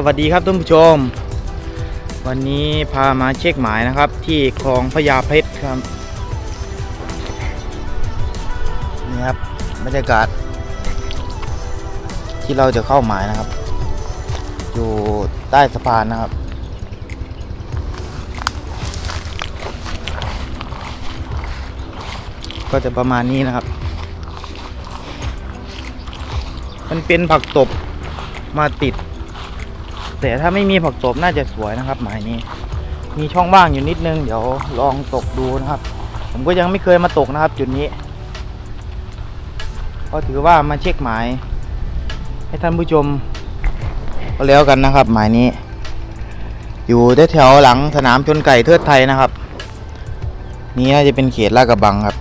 สวัสดีครับท่านผู้ชม วันนี้พามาเช็คหมายนะครับ ที่คลองพญาเพชรครับนี่ครับบรรยากาศ ที่เราจะเข้าหมายนะครับ อยู่ใต้สะพานนะครับ ก็จะประมาณนี้นะครับ มันเป็นผักตบมาติด แต่ถ้าไม่มีผักตบน่าจะสวยนะครับหมายนี้ มีช่องว่างอยู่นิดนึง เดี๋ยวลองตกดูนะครับ ผมก็ยังไม่เคยมาตกนะครับ จุดนี้ ก็ถือว่ามาเช็คหมาย ให้ท่านผู้ชมก็แล้วกันนะครับ หมายนี้ อยู่แถวๆหลังสนามชนไก่เทิดไทยนะครับ นี่น่าจะเป็นเขตลาดกระบังครับ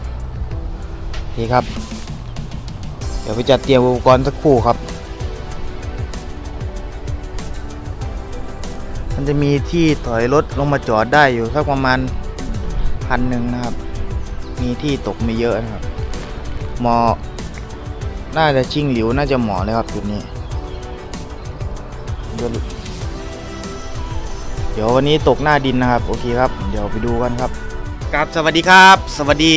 โอเคครับ เดี๋ยวไปจัดเตรียมอุปกรณ์สักครู่ครับ จะมีที่ถอยรถลงมาจอดได้อยู่สักประมาณพันหนึ่งนะครับ มีที่ตกไม่เยอะนะครับเหมาะน่าจะชิงหลิวน่าจะเหมาะเลยครับจุดนี้ เดี๋ยววันนี้ตกหน้าดินนะครับ โอเคครับ เดี๋ยวไปดูกันครับครับสวัสดีครับ สวัสดี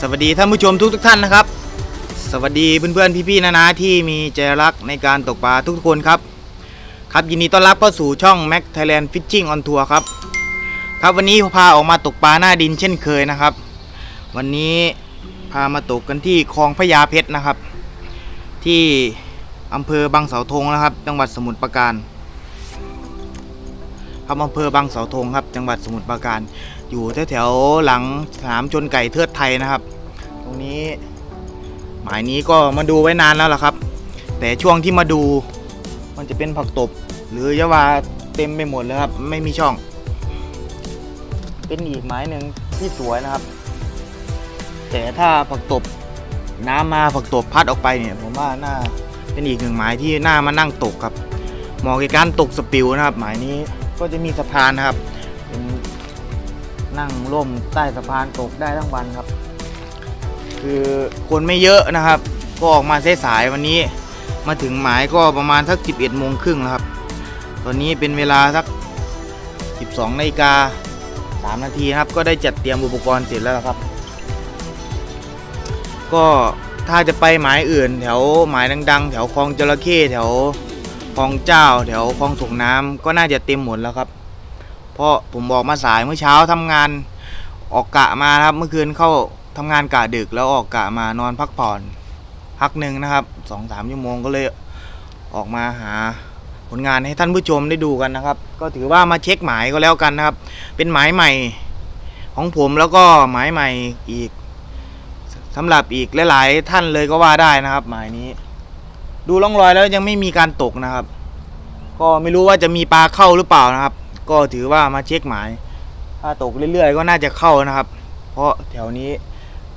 สวัสดีท่านผู้ชมทุกทุกท่านนะครับ สวัสดีเพื่อนๆพี่ๆนะนะที่มีใจรักในการตกปลาทุกๆคนครับ ครับยินดีต้อนรับเข้าสู่ช่อง Mac Thailand Fishing on Tour ครับ ครับวันนี้พาออกมาตกปลาหน้าดินเช่นเคยนะครับ วันนี้พามาตกกันที่คลองพญาเพชรนะครับ ที่อำเภอบางเสาธงนะครับ จังหวัดสมุทรปราการครับอำเภอบางเสาธงครับ จังหวัดสมุทรปราการ อยู่แถวๆหลังสนามชนไก่เทิดไทยนะครับ ตรงนี้หมายนี้ก็มาดูไว้นานแล้วล่ะครับ แต่ช่วงที่มาดู มันจะเป็นผักตบ หรือยาวาเต็มไปหมดเลยครับ ไม่มีช่อง เป็นอีกไม้หนึ่งที่สวยนะครับ แต่ถ้าผักตบน้ำมาผักตบพัดออกไปเนี่ย ผมว่าน่าเป็นอีกหนึ่งไม้ที่น่ามานั่งตกครับเหมาะกับการตกสปิวนะครับหมายนี้ก็จะมีสะพานนะครับเป็นนั่งร่มใต้สะพานตกได้ทั้งวันครับ คือคนไม่เยอะนะครับ ก็ออกมาเส้สายวันนี้ มาถึงหมายก็ประมาณสัก 11โมงครึ่งแล้วครับ ตอนนี้เป็นเวลาสัก 12นาฬิกา3นาทีครับ ก็ได้จัดเตรียมอุปกรณ์เสร็จแล้วครับ ก็ถ้าจะไปหมายอื่น แถวหมายดัง ๆ แถวคลองจระเข้แถวคลองเจ้า แถวคลองส่งน้ำก็น่าจะเต็มหมดแล้วครับ เพราะผมบอกมาสายเมื่อเช้าทำงานออกกะมาครับ เมื่อคืนเข้าทำงานกะดึกแล้วออกกะมานอนพักผ่อน พักหนึ่งนะครับสองสามชั่วโมงก็เลยออกมาหาผลงานให้ท่านผู้ชมได้ดูกันนะครับ ก็ถือว่ามาเช็คหมายก็แล้วกันนะครับ เป็นหมายใหม่ของผมแล้วก็หมายใหม่อีกสำหรับอีกหลายๆท่านเลยก็ว่าได้นะครับ หมายนี้ ดูร่องรอยแล้วยังไม่มีการตกนะครับ ก็ไม่รู้ว่าจะมีปลาเข้าหรือเปล่านะครับ ก็ถือว่ามาเช็คหมาย ถ้าตกเรื่อยๆ ก็น่าจะเข้านะครับ เพราะแถวนี้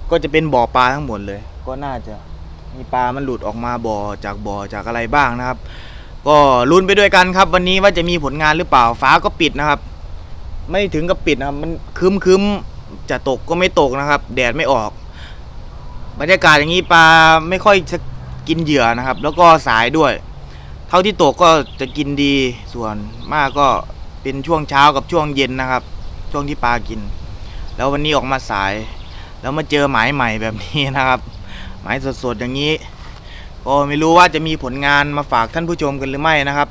ก็จะเป็นบ่อปลาทั้งหมดเลย ก็น่าจะ มีปลามันหลุดออกมาบ่อจากบ่อจากอะไรบ้างนะครับ ก็ลุ้นไปด้วยกันครับ วันนี้ว่าจะมีผลงานหรือเปล่าฟ้าก็ปิดนะครับ ไม่ถึงกับปิดนะครับ มันคึมคึมๆจะตกก็ไม่ตกนะครับ แดดไม่ออก บรรยากาศอย่างนี้ปลาไม่ค่อยจะกินเหยื่อนะครับ แล้วก็สายด้วย เท่าที่ตกก็จะกินดีส่วนมากก็เป็นช่วงเช้ากับช่วงเย็นนะครับ ช่วงที่ปลากิน แล้ววันนี้ออกมาสาย แล้วมาเจอหมายใหม่แบบนี้นะครับ หมายสดๆอย่างนี้ก็ไม่รู้ว่าจะมีผลงานมาฝากท่านผู้ชมกันหรือไม่นะครับ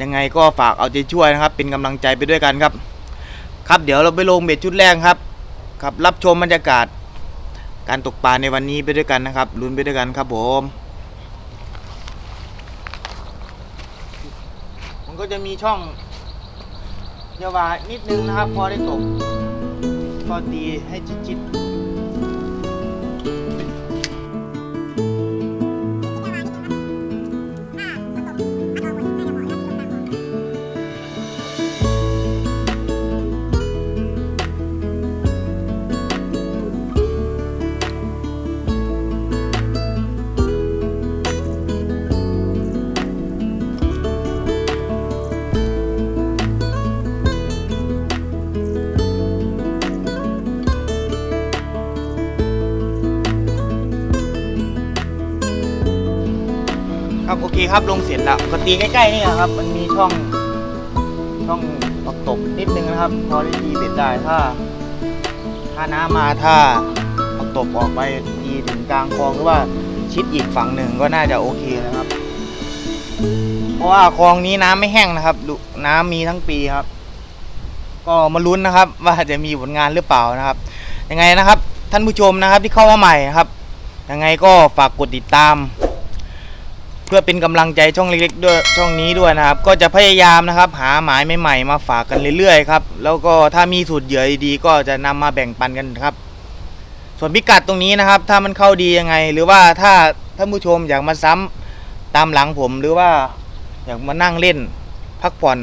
ยังไงก็ฝากเอาใจช่วยนะครับ เป็นกำลังใจไปด้วยกันครับ ครับเดี๋ยวเราไปลงเบ็ดชุดแรกครับครับรับชมบรรยากาศ การตกปลาในวันนี้ไปด้วยกันนะครับลุ้นไปด้วยกันครับผมมันก็จะมีช่องเยาวานิดนึงนะครับ พอได้ตกก็ตีให้จิตๆ โอเคครับลงเสร็จแล้วก็ตีใกล้ๆนี่นะครับ มันมีช่องช่องตกตกนิดนึงนะครับ พอได้ตีเบ็ดได้ถ้า ถ้าน้ำมาถ้าตกตกออกไปตีถึงกลางคลองหรือว่าชิดอีกฝั่งหนึ่งก็น่าจะโอเคนะครับ เพราะว่าคลองนี้น้ำไม่แห้งนะครับน้ำมีทั้งปีครับ ก็มาลุ้นนะครับ ว่าจะมีผลงานหรือเปล่านะครับยังไงนะครับ ท่านผู้ชมนะครับที่เข้ามาใหม่นะครับยังไงก็ฝากกดติดตาม เพื่อเป็นกำลังใจช่องเล็กๆด้วยช่องนี้ด้วยนะครับ ก็จะพยายามนะครับ หาหมายใหม่ๆมาฝากกันเรื่อยๆครับแล้วก็ถ้ามีสูตรเหยื่อดีๆก็จะนำมาแบ่งปันกันครับ ส่วนพิกัดตรงนี้นะครับ ถ้ามันเข้าดียังไง หรือว่าถ้าท่านผู้ชมอยากมาซ้ำตามหลังผมหรือว่าอยากมานั่งเล่นพักผ่อน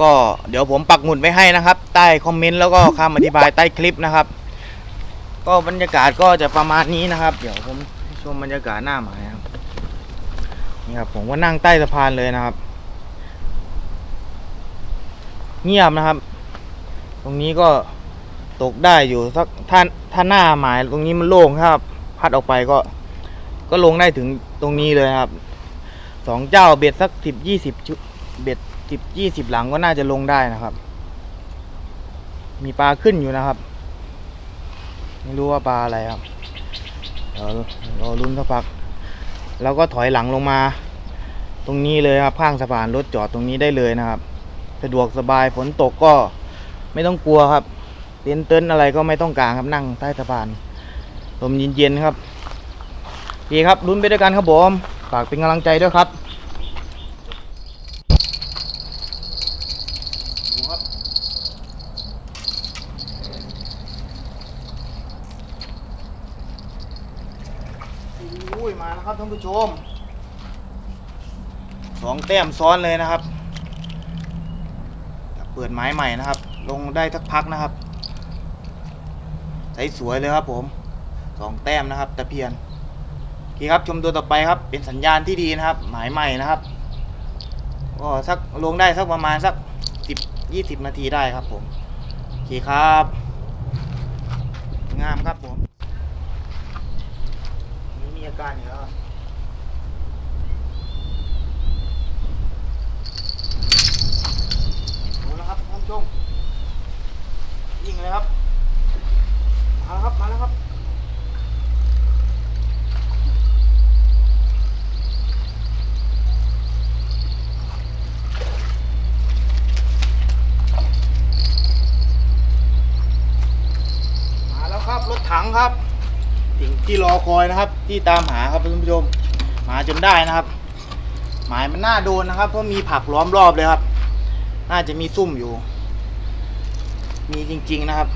ก็เดี๋ยวผมปักหมุดไว้ให้นะครับ ใต้คอมเมนต์แล้วก็คำอธิบายใต้คลิปนะครับ ก็บรรยากาศก็จะประมาณนี้นะครับ เดี๋ยวผมชมบรรยากาศหน้าหมาย นี่ครับผมก็นั่งใต้สะพานเลยนะครับ เงียบนะครับ ตรงนี้ก็ตกได้อยู่สักถ้าถ้าหน้าหมายตรงนี้มันโล่งครับ พัดออกไปก็ ก็ลงได้ถึงตรงนี้เลยครับสองเจ้าเบ็ดสักสิบยี่สิบเบ็ดสิบยี่สิบหลังก็น่าจะลงได้นะครับ มีปลาขึ้นอยู่นะครับ ไม่รู้ว่าปลาอะไรครับเดี๋ยวรอลุ้นสักพัก แล้วก็ถอยหลังลงมา ตรงนี้เลยครับข้างสะพานรถจอดตรงนี้ได้เลยนะครับ สะดวกสบายฝนตกก็ไม่ต้องกลัวครับเต็นท์เต็นท์อะไรก็ไม่ต้องกางครับนั่งใต้สะพานลมเย็นๆครับดีครับลุ้นไปด้วยกันครับผมฝากเป็นกำลังใจด้วยครับดูครับ อุ้ยมาแล้วครับท่านผู้ชมสอง แต้มซ้อนเลยนะครับ เปิดไม้ใหม่นะครับ ลงได้สักพักนะครับ ใสสวยเลยครับผมสองแต้มนะครับตะเพียนโอเคครับชมตัวต่อไปครับ เป็นสัญญาณที่ดีนะครับ หมายใหม่นะครับก็สักลงได้สักประมาณสักสิบยี่สิบนาทีได้ครับผมโอเคครับ งามครับผมนี่มีอาการอยู่แล้วครับดูแล้วครับท่านผู้ชมยิงเลยครับ มาแล้วครับ มาแล้วครับ มาแล้วครับรถถังครับสิ่งที่รอ คอยนะครับ ที่ตามหาครับท่านผู้ชมมาจนได้นะครับ หมายมันน่าโดนนะครับ เพราะมีผักล้อมรอบเลยครับ น่าจะมีซุ่มอยู่ มีจริง ๆนะครับ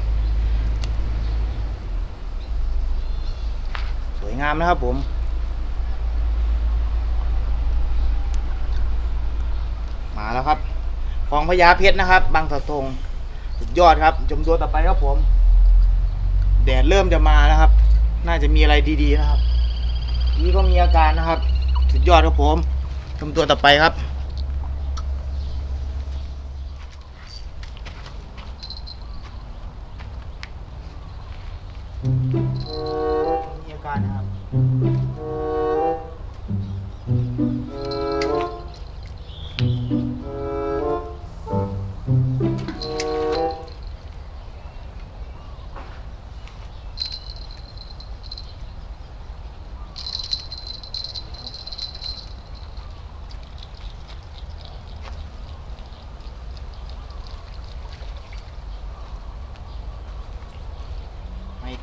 สวยงามนะครับผมมาแล้วครับคลองพญาเพชรนะครับ บางสะทงสุดยอดครับ ชมตัวต่อไปครับผม แดดเริ่มจะมาแล้วครับ น่าจะมีอะไรดีๆนะครับ นี่ก็มีอาการนะครับ สุดยอดครับผมทำตัวต่อไปครับ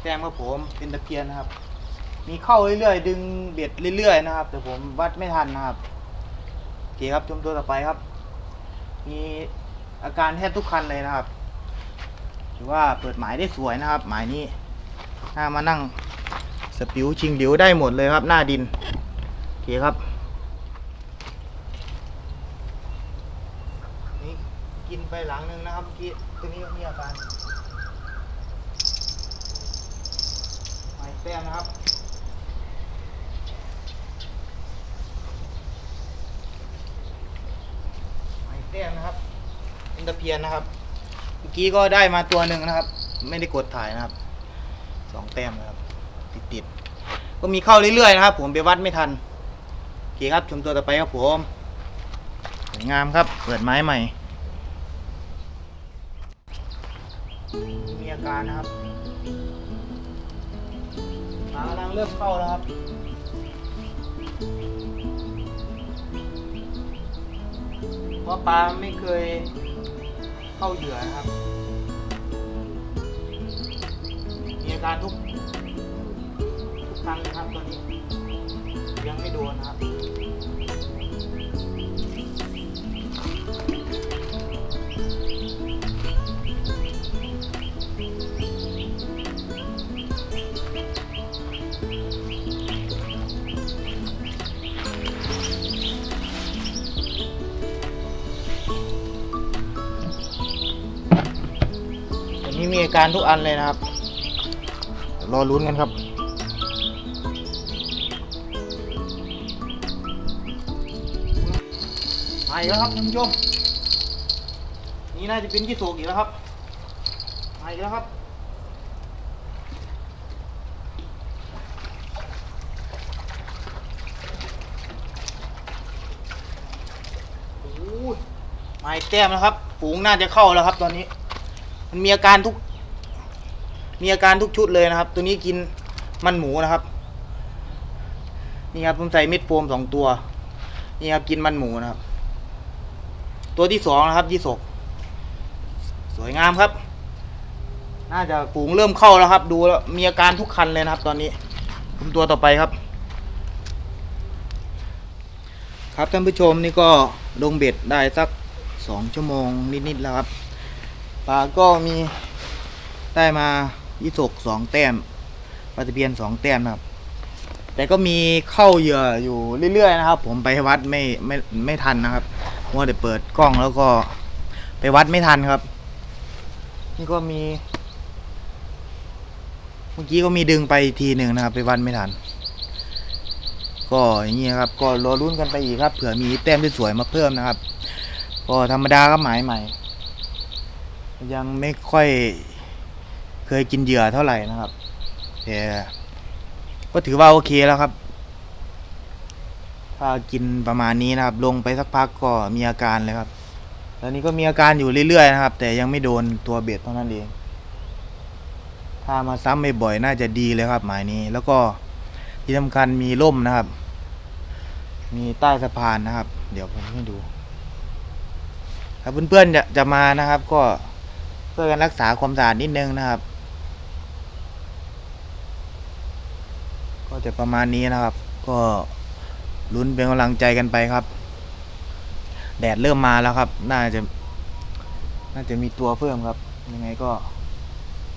แต้มครับผมเป็นตะเพียนนะครับ มีเข้าเรื่อยๆ ดึงเบ็ดเรื่อยๆนะครับ แต่ผมวัดไม่ทันนะครับโอเคครับชมตัวต่อไปครับ มีอาการแทบทุกคันเลยนะครับถือว่าเปิดหมายได้สวยนะครับ หมายนี้ถ้ามานั่งสปิวชิงดิวได้หมดเลยครับ หน้าดินโอเคครับนี่กินไปหลังนึงนะครับเมื่อกี้ตัวนี้มีอาการหมายแต้มนะครับ หมาย แต้มนะครับเป็นตะเพียนนะครับ เมื่อกี้ก็ได้มาตัวหนึ่งนะครับ ไม่ได้กดถ่ายนะครับสองแต้มนะครับ ติดติดๆก็มีเข้าเรื่อยๆนะครับ ผมไปวัดไม่ทันโอเคครับชมตัวต่อไปครับผมสวยงามครับ เปิดไม้ใหม่ มีอาการนะครับปลากำลังเริ่มเข้าแล้วครับ ราะปลาไม่เคยเข้าเหยื่อนะครับ มีอาการทุกทุกครั้งนะครับตอนนี้ยังไม่โดนนะครับ การทุกอันเลยนะครับ รอลุ้นกันครับมาอีกแล้วครับท่านผู้ชม นี่น่าจะเป็นยี่โศกอีกแล้วครับมาอีกแล้วครับโอ้ยมาอีกแต้มแล้วครับ ฝูงน่าจะเข้าแล้วครับ ตอนนี้ มันมีอาการทุก มีอาการทุกชุดเลยนะครับ ตัวนี้กินมันหมูนะครับ นี่ครับผมใส่เม็ดโฟมสองตัว นี่ครับกินมันหมูนะครับ ตัวที่สองนะครับยี่สกสวยงามครับ น่าจะฝูงเริ่มเข้าแล้วครับ ดูแล้วมีอาการทุกคันเลยนะครับ ตอนนี้ผมตัวต่อไปครับ ครับท่านผู้ชมนี่ก็ลงเบ็ดได้สักสองชั่วโมงนิดๆแล้วครับปลาก็มีได้มา ยี่สกสองแต้มปลาตะเพียนสองแต้มนะครับ แต่ก็มีเข้าเหยื่ออยู่เรื่อยๆนะครับ ผมไปวัดไม่ไม่ไม่ทันนะครับมัวแต่เปิดกล้องแล้วก็ไปวัดไม่ทันครับ นี่ก็มี เมื่อกี้ก็มีดึงไปทีหนึ่งนะครับ ไปวัดไม่ทัน ก็อย่างนี้ครับ ก็รอรุ่นกันไปอีกครับ เผื่อมีแต้มที่สวยมาเพิ่มนะครับ ก็ธรรมดาก็หมายใหม่ ยังไม่ค่อย เคยกินเหยื่อเท่าไหร่นะครับแต่ก็ถือว่าโอเคแล้วครับ ถ้ากินประมาณนี้นะครับ ลงไปสักพักก็มีอาการเลยครับตอนนี้ก็มีอาการอยู่เรื่อยๆนะครับ แต่ยังไม่โดนตัวเบ็ดเท่านั้นเอง ถ้ามาซ้ำบ่อยๆน่าจะดีเลยครับ หมายนี้ แล้วก็ที่สำคัญมีร่มนะครับ มีใต้สะพานนะครับ เดี๋ยวผมให้ดู ถ้าเพื่อนๆจะจะมานะครับ ก็ช่วยกันรักษาความสะอาดนิดนึงนะครับ จะประมาณนี้นะครับ ก็ลุ้นเป็นกำลังใจกันไปครับ แดดเริ่มมาแล้วครับ น่าจะ น่าจะมีตัวเพิ่มครับ ยังไงก็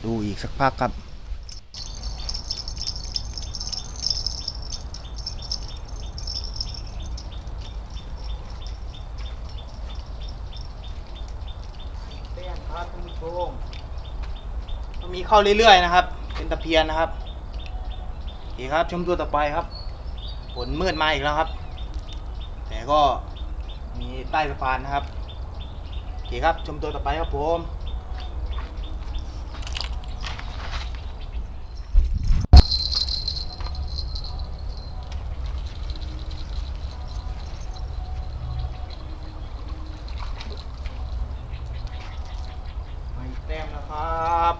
ดูอีกสักพักครับมีเข้าเรื่อยๆนะครับ เป็นตะเพียนนะครับ อเคครับชมตัวต่อไปครับฝนมืดมาอีกแล้วครับ แต่ก็มีใต้สะพานนะครับโอเคครับชมตัวต่อไปครับผมไม่แต้มนะครับ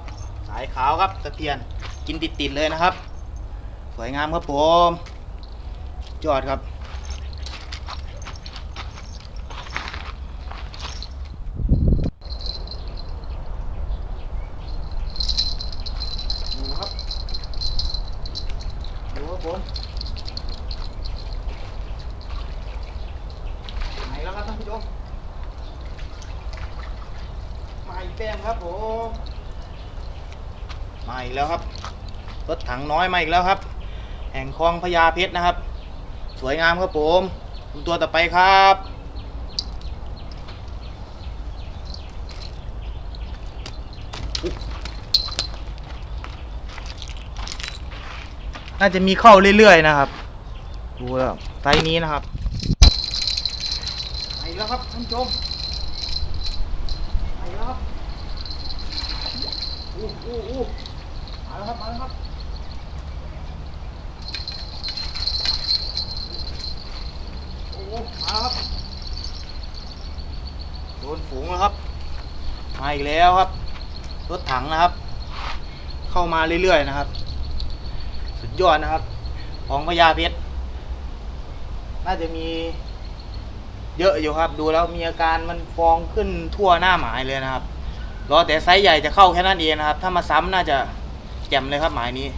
สายขาวครับตะเพียนกินติดๆเลยนะครับ วยงามครับผมจอดครับ ดูครับ ดูครับผมไหมแล้วครับท่านผู้ชมมาอีแป้งครับผมมาอีแล้วครับรถถังน้อยมาอีกแล้วครับ แห่งคลองพญาเพชรนะครับ สวยงามครับผมตัวต่อไปครับน่าจะมีเข้าเรื่อยๆนะครับ ดูแล้วไซส์นี้นะครับไปแล้วครับท่านชมไปแล้วครับอู้อู้อู้มาแล้วครับ มาแล้วครับโอ้มาแล้วครับโด นฝูงแล้วครับ มาอีกแล้วครับ รถถังนะครับ เข้ามาเรื่อยๆนะครับ สุดยอดนะครับ ของพญาเพชร น่าจะมี เยอะอยู่ครับ ดูแล้วมีอาการมันฟองขึ้นทั่วหน้าหมายเลยนะครับ รอแต่ไซส์ใหญ่จะเข้าแค่นั้นเองนะครับ ถ้ามาซ้ำน่าจะแจ่มเลยครับหมายนี้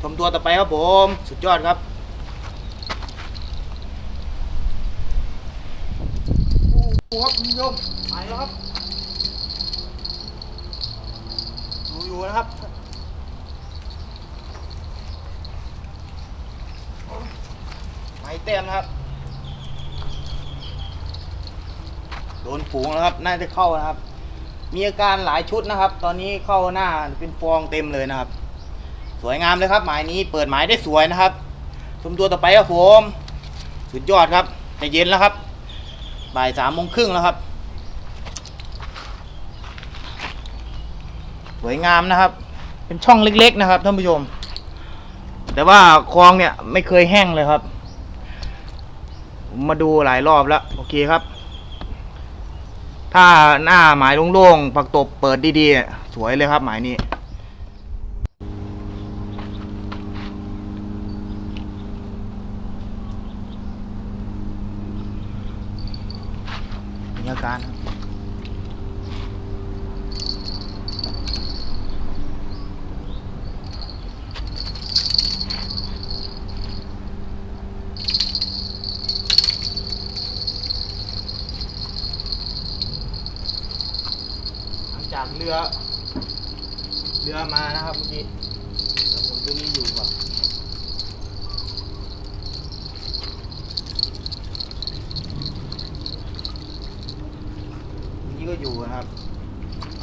ชมตัวต่อไปครับผม สุดยอดครับโหครับคุณผู้ชม ไปแล้วครับ ดูอยู่นะครับไม้เต็มนะครับ โดนฝูงแล้วครับ น่าจะเข้านะครับ มีอาการหลายชุดนะครับ ตอนนี้เข้าหน้าเป็นฟองเต็มเลยนะครับ สวยงามเลยครับ หมายนี้เปิดหมายได้สวยนะครับชมตัวต่อไปครับผม สุดยอดครับจะเย็นแล้วครับ บ่ายสามโมงครึ่งแล้วครับ ส วยงามนะครับ เป็นช่องเล็ก ๆ นะครับท่านผู้ชม แต่ว่าคลองเนี่ยไม่เคยแห้งเลยครับมาดูหลายรอบแล้ว โอเคครับ ถ้าหน้าหมายโล่งๆผักตบเปิดดีๆ สวยเลยครับหมายนี้ มีอาการครับหลัง จากเรือ เรือมานะครับเมื่อกี้แล้วผมตัวนี้อยู่ก่อนเมื่อกี้ก็อยู่นะครับ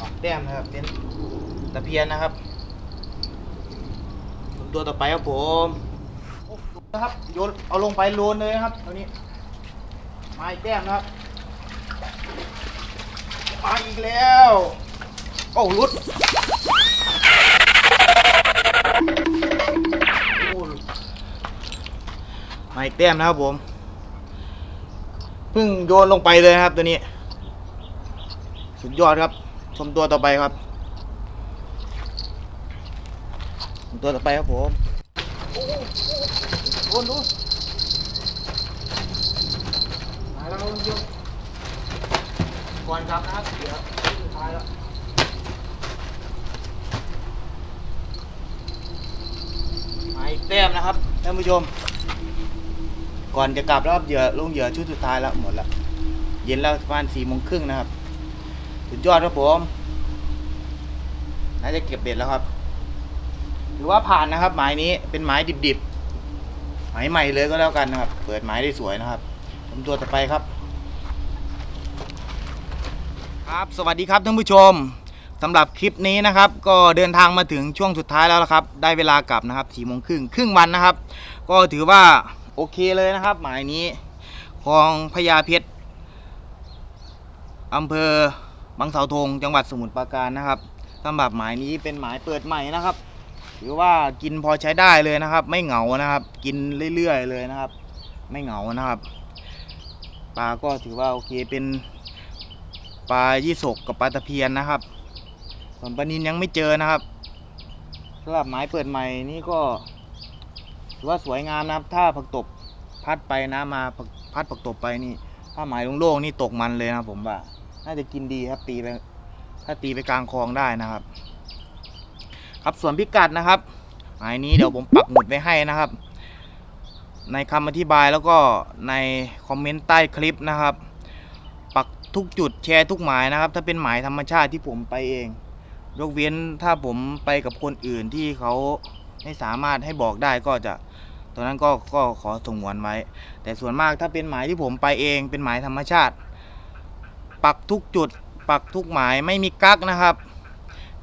ออกแต้มนะครับเป็นตะเพียนนะครับตัวต่อไปครับผมโอ้ดูนะครับโยนเอาลงไปโลนเลยนะครับตัวนี้มาอีกแต้มนะครับมาอีกแล้ว โอ้รุดโอ้มาอีกแต้มนะครับผมเพิ่งโยนลงไปเลยนะครับตัวนี้ สุดยอดครับชมตัวต่อไปครับชมตัวต่อไปครับผมโอ้โหโอ้โหดูมาแล้วคุณผู้ชมก่อนกลับนะครับเดี๋ยวสุดท้ายแล้วมา อีกแต้มนะครับท่านผู้ชม ก่อนจะกลับรับเหยื่อลงเหยื่อชุดสุดท้ายแล้วหมดแล้วเย็นแล้วประมาณสี่โมงครึ่งนะครับ สุดยอดครับผมน่าจะเก็บเบ็ดแล้วครับถือว่าผ่านนะครับ หมายนี้เป็นหมายดิบๆหมายใหม่เลยก็แล้วกันนะครับ เปิดหมายได้สวยนะครับผมตัวต่อไปครับ ครับสวัสดีครับท่านผู้ชม สำหรับคลิปนี้นะครับ ก็เดินทางมาถึงช่วงสุดท้ายแล้วละครับ ได้เวลากลับนะครับสี่โมงครึ่งครึ่งวันนะครับ ก็ถือว่าโอเคเลยนะครับ หมายนี้คลองพญาเพชรอำเภอบางเสาธงจังหวัดสมุทรปราการนะครับสำหรับหมายนี้เป็นหมายเปิดใหม่นะครับถือว่ากินพอใช้ได้เลยนะครับ ไม่เหงานะครับ กินเรื่อยๆเลยนะครับ ไม่เหงานะครับปลาก็ถือว่าโอเคเป็นปลายี่สกกับปลาตะเพียนนะครับ ส่วนปลานินยังไม่เจอนะครับสำหรับหมายเปิดใหม่นี่ก็ถือว่าสวยงามนะครับ ถ้าผักตบพัดไปนะมาพัดผักตบไปนี่ ถ้าหมายโล่งๆนี่ตกมันเลยนะผมว่า น่าจะกินดีครับตีไปถ้าตีไปกลางคลองได้นะครับ ครับส่วนพิกัดนะครับหมายนี้เดี๋ยวผมปักหมุดไว้ให้นะครับ ในคำอธิบายแล้วก็ในคอมเมนต์ใต้คลิปนะครับ ปักทุกจุดแชร์ทุกหมายนะครับ ถ้าเป็นหมายธรรมชาติที่ผมไปเอง ยกเว้นถ้าผมไปกับคนอื่นที่เขาไม่สามารถให้บอกได้ก็จะตอนนั้นก็ก็ขอสงวนไว้ แต่ส่วนมากถ้าเป็นหมายที่ผมไปเองเป็นหมายธรรมชาติ ปักทุกจุด ปักทุกหมายไม่มีกักนะครับ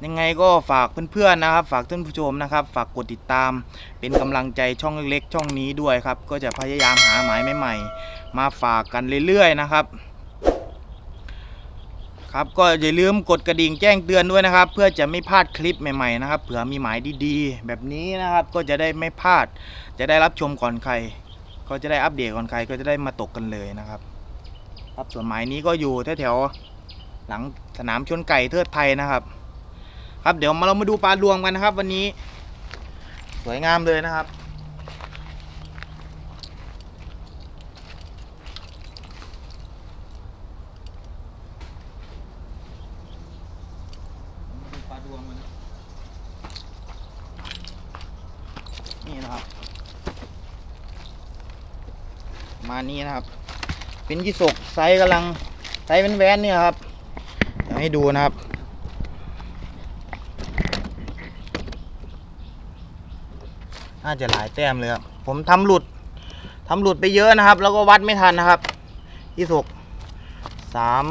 ยังไงก็ฝากเพื่อนๆนะครับ ฝากท่านผู้ชมนะครับ ฝากกดติดตาม เป็นกำลังใจช่องเล็กๆ ช่องนี้ด้วยครับ ก็จะพยายามหาหมายใหม่ๆ มาฝากกันเรื่อยๆนะครับ ครับก็อย่าลืมกดกระดิ่งแจ้งเตือนด้วยนะครับ เพื่อจะไม่พลาดคลิปใหม่ๆนะครับเผื่อมีหมายดีๆ แบบนี้นะครับก็จะได้ไม่พลาด จะได้รับชมก่อนใคร ก็จะได้อัปเดตก่อนใครก็จะได้มาตกกันเลยนะครับครับส่วนหมายนี้ก็อยู่แถวๆหลังสนามชนไก่เทิดไทยนะครับ ครับเดี๋ยวมาเรามาดูปลารวมกันนะครับ วันนี้ สวยงามเลยนะครับ ปลารวมกันนะนี่นะครับ มานี่นะครับ เป็นยี่สกไซส์กำลังไซส์เป็นแวนเนี่ยครับเดี๋ยวให้ดูนะครับน่าจะหลายแต้มเลยครับผมทำหลุดทำหลุดไปเยอะนะครับ แล้วก็วัดไม่ทันนะครับยี่สกสาม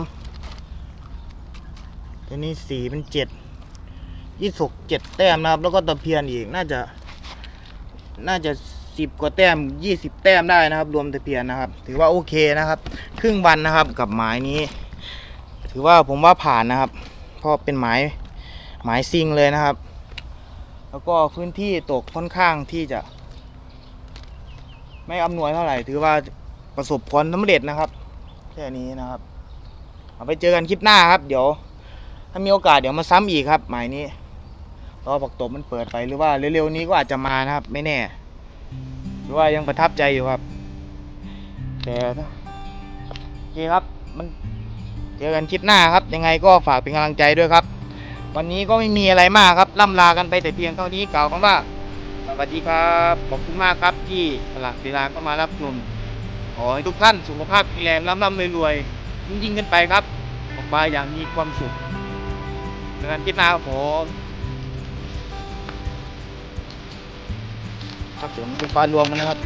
ตัวนี้สี่เป็นเจ็ดยี่สกเจ็ดแต้มนะครับ แล้วก็ตะเพียนอีกน่าจะน่าจะ สิบกว่าแต้มยี่สิบแต้มได้นะครับ รวมตะเพียนนะครับ ถือว่าโอเคนะครับ ครึ่งวันนะครับกับหมายนี้ ถือว่าผมว่าผ่านนะครับเพราะเป็นหมายหมายซิงเลยนะครับ แล้วก็พื้นที่ตกค่อนข้างที่จะ ไม่อำนวยเท่าไหร่ ถือว่าประสบผลสำเร็จนะครับแค่นี้นะครับเอาไปเจอกันคลิปหน้าครับ เดี๋ยว ถ้ามีโอกาสเดี๋ยวมาซ้ำอีกครับ หมายนี้รอปักตบมันเปิดไปหรือว่าเร็วๆนี้ก็อาจจะมานะครับ ไม่แน่ ว่ายังประทับใจอยู่ครับแต่โอเคครับ มันเจอกันคลิปหน้าครับ ยังไงก็ฝากเป็นกำลังใจด้วยครับ วันนี้ก็ไม่มีอะไรมากครับล่ำลากันไปแต่เพียงเท่านี้กล่าวคำว่าสวัสดีครับขอบคุณมากครับที่สลักเวลาก็มารับชมขอให้ทุกท่านสุขภาพแข็งแรงร่ำร่ำรวยๆยิ่งยิ่งขึ้นไปครับออกมาอย่างมีความสุขเจอกันคลิปหน้าครับผม ครับผมเป็นปลารวมกันนะครับ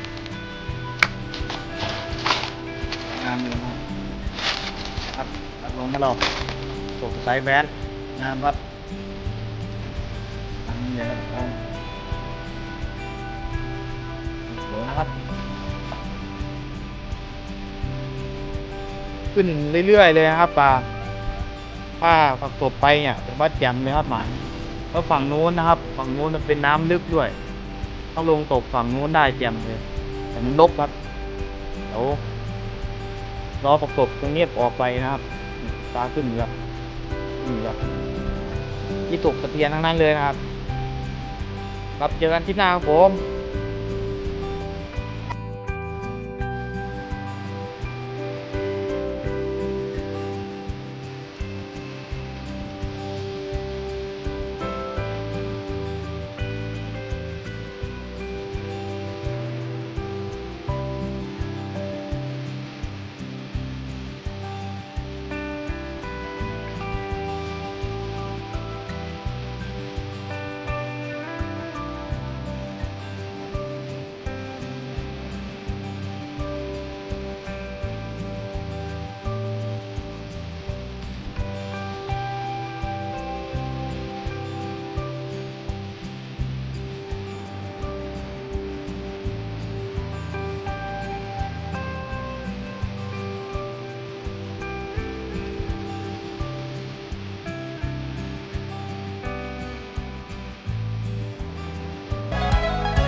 งามเลยนะครับปลารวมมาเราส่งสายแวนงามครับอันนี้เลยครับสวยนะครับ ขึ้นเรื่อยๆเลยนะครับปลาถ้าฝักตบไปเนี่ยผมว่าแจ่มเลยครับหมายแล้วฝั่งนู้นนะครับ ฝั่งนู้นมันเป็นน้ำลึกด้วย ต้องลงตกฝั่งนู้นได้แจ่มเลยแต่มันลบครับเดี๋ยวรอฝักตบตรงนี้ออกไปนะครับตาขึ้นแล้วนี่ครับที่ตกตะเพียนทั้งนั้นเลยนะครับ ครับเจอกันที่หน้าครับผม